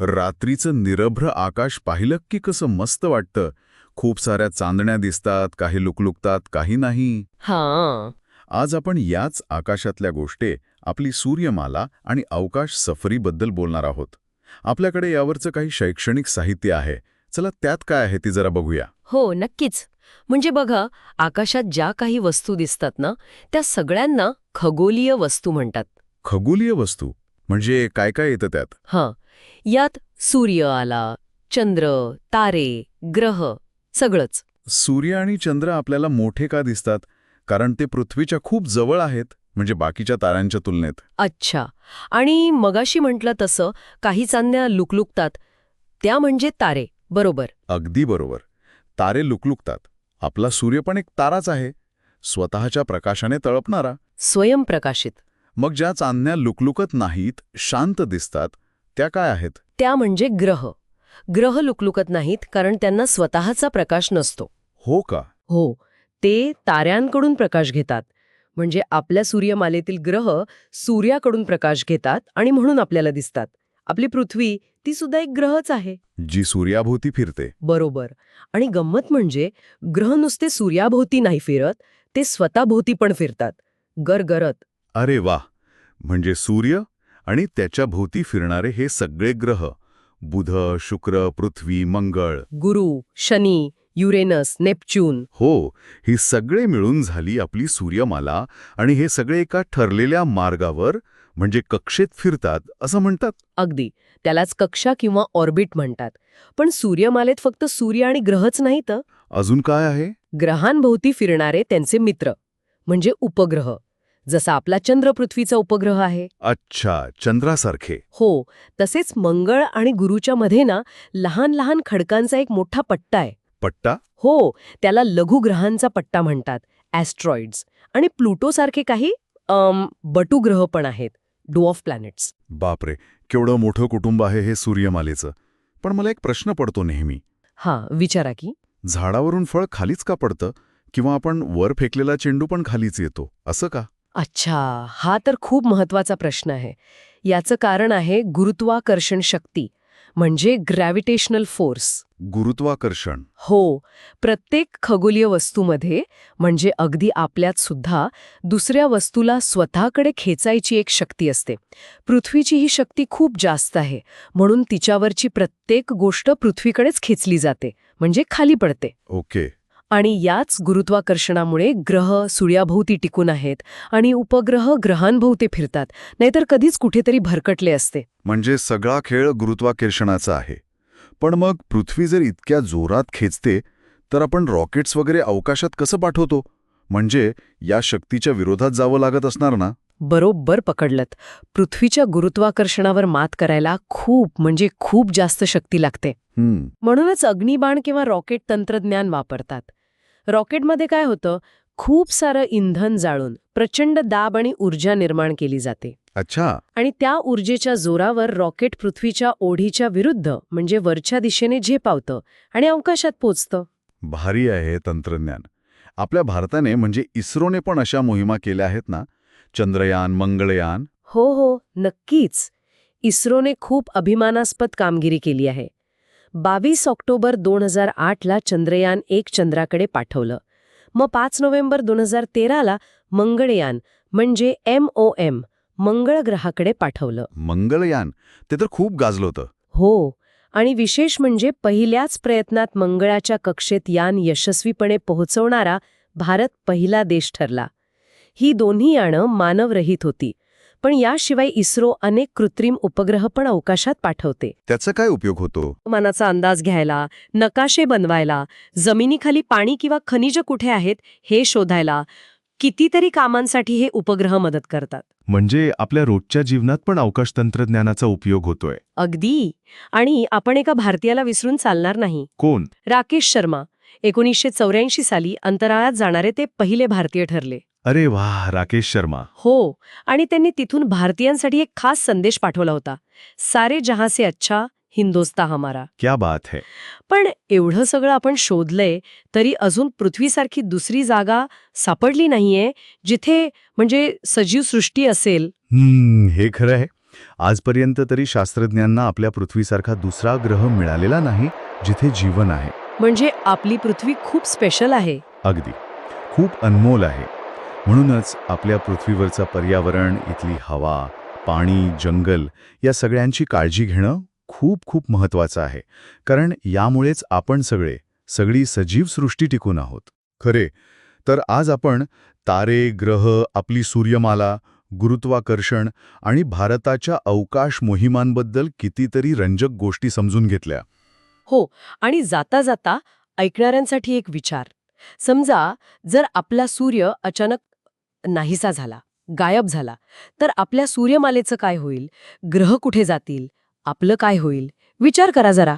रात्रीचं निरभ्र आकाश पाहिलं की कसं मस्त वाटतं. खूप साऱ्या चांदण्या दिसतात काही लुकलुकतात काही नाही. हां. आज आपण याच आकाशातल्या गोष्टी आपली सूर्यमाला आणि अवकाश सफरीबद्दल बोलणार आहोत. आपल्याकडे यावरचं काही शैक्षणिक साहित्य आहे. चला त्यात काय आहे ती जरा बघूया. हो नक्कीच. म्हणजे बघा आकाशात ज्या काही वस्तू दिसतात ना त्या सगळ्यांना खगोलीय वस्तू म्हणतात. खगोलीय वस्तू? म्हणजे काय काय येतं त्यात? हां. यात सूर्य आला चंद्र तारे ग्रह सगळंच. सूर्य आणि चंद्र आपल्याला मोठे का दिसतात? कारण ते पृथ्वीच्या खूप जवळ आहेत म्हणजे बाकीच्या ताऱ्यांच्या तुलनेत. अच्छा. आणि मगाशी म्हटलं तसं काही चांदण्या लुकलुकतात. त्या म्हणजे तारे बरोबर. अगदी बरोबर. तारे लुकलुकतात. आपला सूर्य पण एक ताराच आहे. स्वतःच्या प्रकाशाने तळपणारा. स्वयंप्रकाशित. मग ज्या चांदण्या लुकलुकत नाहीत शांत दिसतात त्या काय आहेत? त्या म्हणजे ग्रह. ग्रह लुकलुकत नाहीत कारण त्यांना स्वतःचा प्रकाश नसतो. हो का? हो ते ताऱ्यांकडून प्रकाश घेतात. म्हणजे आपल्या सूर्यमालेतील ग्रह सूर्याकडून प्रकाश घेतात आणि म्हणून आपल्याला दिसतात. आपली पृथ्वी ती सुद्धा एक ग्रहच आहे. जी सूर्याभोवती फिरते. बरोबर. आणि गंमत म्हणजे ग्रह नुसते सूर्याभोवती नाही फिरत ते स्वतःभोवती पण फिरतात. गरगरत. अरे वा म्हणजे सूर्य आणि त्याच्या भोवती फिरणारे हे सगळे ग्रह बुध शुक्र पृथ्वी मंगळ. गुरु शनी युरेनस नेपच्यून. हो ही सगळे मिळून झाली आपली सूर्यमाला आणि हे सगळे एका ठरलेल्या मार्गावर म्हणजे कक्षेत फिरतात असं म्हणतात. अगदी. त्यालाच कक्षा किंवा ऑर्बिट म्हणतात. पण सूर्यमालेत फक्त सूर्य आणि ग्रहच नाहीत? अजून काय आहे? ग्रहांभोवती फिरणारे त्यांचे मित्र म्हणजे उपग्रह. जसा आपला चंद्र पृथ्वीचा उपग्रह आहे. अच्छा चंद्रासारखे. हो तसेच मंगळ आणि गुरुच्या मध्ये ना लहान लहान खडकांचा एक मोठा पट्टा आहे. पट्टा? हो त्याला लघुग्रहांचा पट्टा म्हणतात ॲस्ट्रॉइड्स आणि प्लुटोसारखे काही अम, बटुग्रह पण आहेत डुऑफ प्लॅनेट्स बापरे केवढं मोठं कुटुंब आहे हे सूर्यमालेचं. पण मला एक प्रश्न पडतो नेहमी. हां विचारा की. झाडावरून फळ खालीच का पडतं? किंवा आपण वर फेकलेला चेंडू पण खालीच येतो असं का? अच्छा हा तर खूप महत्त्वाचा प्रश्न आहे. याचं कारण आहे गुरुत्वाकर्षण शक्ती म्हणजे ग्रॅव्हिटेशनल फोर्स. गुरुत्वाकर्षण. हो प्रत्येक खगोलीय वस्तूमध्ये म्हणजे अगदी आपल्यात सुद्धा दुसऱ्या वस्तूला स्वतःकडे खेचायची एक शक्ती असते. पृथ्वीची ही शक्ती खूप जास्त आहे म्हणून तिच्यावरची प्रत्येक गोष्ट पृथ्वीकडेच खेचली जाते म्हणजे खाली पडते. ओके. आणि याच गुरुत्वाकर्षणामुळे ग्रह सूर्याभोवती टिकून आहेत आणि उपग्रह ग्रहांभोवती फिरतात. नाहीतर कधीच कुठेतरी भरकटले असते. म्हणजे सगळा खेळ गुरुत्वाकर्षणाचा आहे. पण मग पृथ्वी जर इतक्या जोरात खेचते तर आपण रॉकेट्स वगैरे अवकाशात कसं पाठवतो? म्हणजे या शक्तीच्या विरोधात जावं लागत असणार ना? बरोबर पकडलत. पृथ्वीच्या गुरुत्वाकर्षणावर मात करायला खूप म्हणजे खूप जास्त शक्ती लागते. म्हणूनच अग्निबाण किंवा रॉकेट तंत्रज्ञान वापरतात. रॉकेटमध्ये काय होतं? खूप सारं इंधन जाळून प्रचंड दाब आणि ऊर्जा निर्माण केली जाते. अच्छा. आणि त्या ऊर्जेच्या जोरावर रॉकेट पृथ्वीच्या ओढीच्या विरुद्ध म्हणजे वरच्या दिशेने झेपावतं आणि अवकाशात पोचतं. भारी आहे तंत्रज्ञान. आपल्या भारताने म्हणजे इस्रोने पण अशा मोहिमा केल्या आहेत ना? चंद्रयान मंगळयान हो हो नक्कीच. इस्रोने खूप अभिमानास्पद कामगिरी केली आहे. बावीस ऑक्टोबर दोन हजार आठला चंद्रयान एक चंद्राकडे पाठवलं. मग पाच नोव्हेंबर दोन हजार तेराला मंगळयान म्हणजे एम ओ एम मंगळ ग्रहाकडे पाठवलं. मंगळयान ते तर खूप गाजलं होतं. हो आणि विशेष म्हणजे पहिल्याच प्रयत्नात मंगळाच्या कक्षेत यान यशस्वीपणे पोहोचवणारा भारत पहिला देश ठरला. ही दोन्ही यानं मानवरहित होती. पण याशिवाय इस्रो अनेक कृत्रिम उपग्रह पण अवकाशात पाठवते. त्याचा काय उपयोग होतो? मनाचा अंदाज घ्यायला नकाशे बनवायला जमिनीखाली पाणी किंवा खनिज कुठे आहेत हे शोधायला कितीतरी कामांसाठी हे उपग्रह मदत करतात. म्हणजे आपल्या रोजच्या जीवनात पण अवकाश तंत्रज्ञानाचा उपयोग होतोय. अगदी. आणि आपण एका भारतीयाला विसरून चालणार नाही. कोण? राकेश शर्मा एकोणीसशे चौऱ्याऐंशी साली अंतराळात जाणारे ते पहिले भारतीय ठरले. अरे वाह राकेश शर्मा. हो आणि त्यांनी तिथून भारतीयांसाठी एक खास संदेश पाठवला होता. सारे जहां से अच्छा हिंदोस्ता हमारा. क्या बात है. पण एवढं सगळं आपण शोधलंय तरी अजून पृथ्वीसारखी दुसरी जागा सापडली नाहीये जिथे म्हणजे सजीव सृष्टी असेल. हम्म हे खरं आहे. आजपर्यंत तरी शास्त्रज्ञांना आपल्या पृथ्वीसारखा दुसरा ग्रह मिळालेला नाही जिथे जीवन आहे. म्हणजे आपली पृथ्वी खूप स्पेशल आहे. अगदी. खूप अनमोल आहे. म्हणूनच आपल्या पृथ्वीवरचं पर्यावरण इथली हवा पाणी जंगल या सगळ्यांची काळजी घेणं खूप खूप महत्त्वाचं आहे. कारण यामुळेच आपण सगळे सगळी सजीव सृष्टी टिकून आहोत. खरे. तर आज आपण तारे ग्रह आपली सूर्यमाला गुरुत्वाकर्षण आणि भारताच्या अवकाश मोहिमांबद्दल कितीतरी रंजक गोष्टी समजून घेतल्या. हो आणि जाता जाता ऐकणाऱ्यांसाठी एक विचार. समजा जर आपला सूर्य अचानक नाहीसा झाला गायब झाला. तर आपल्या सूर्यमालेचं काय होईल? ग्रह कुठे जातील? आपलं काय होईल? विचार करा जरा.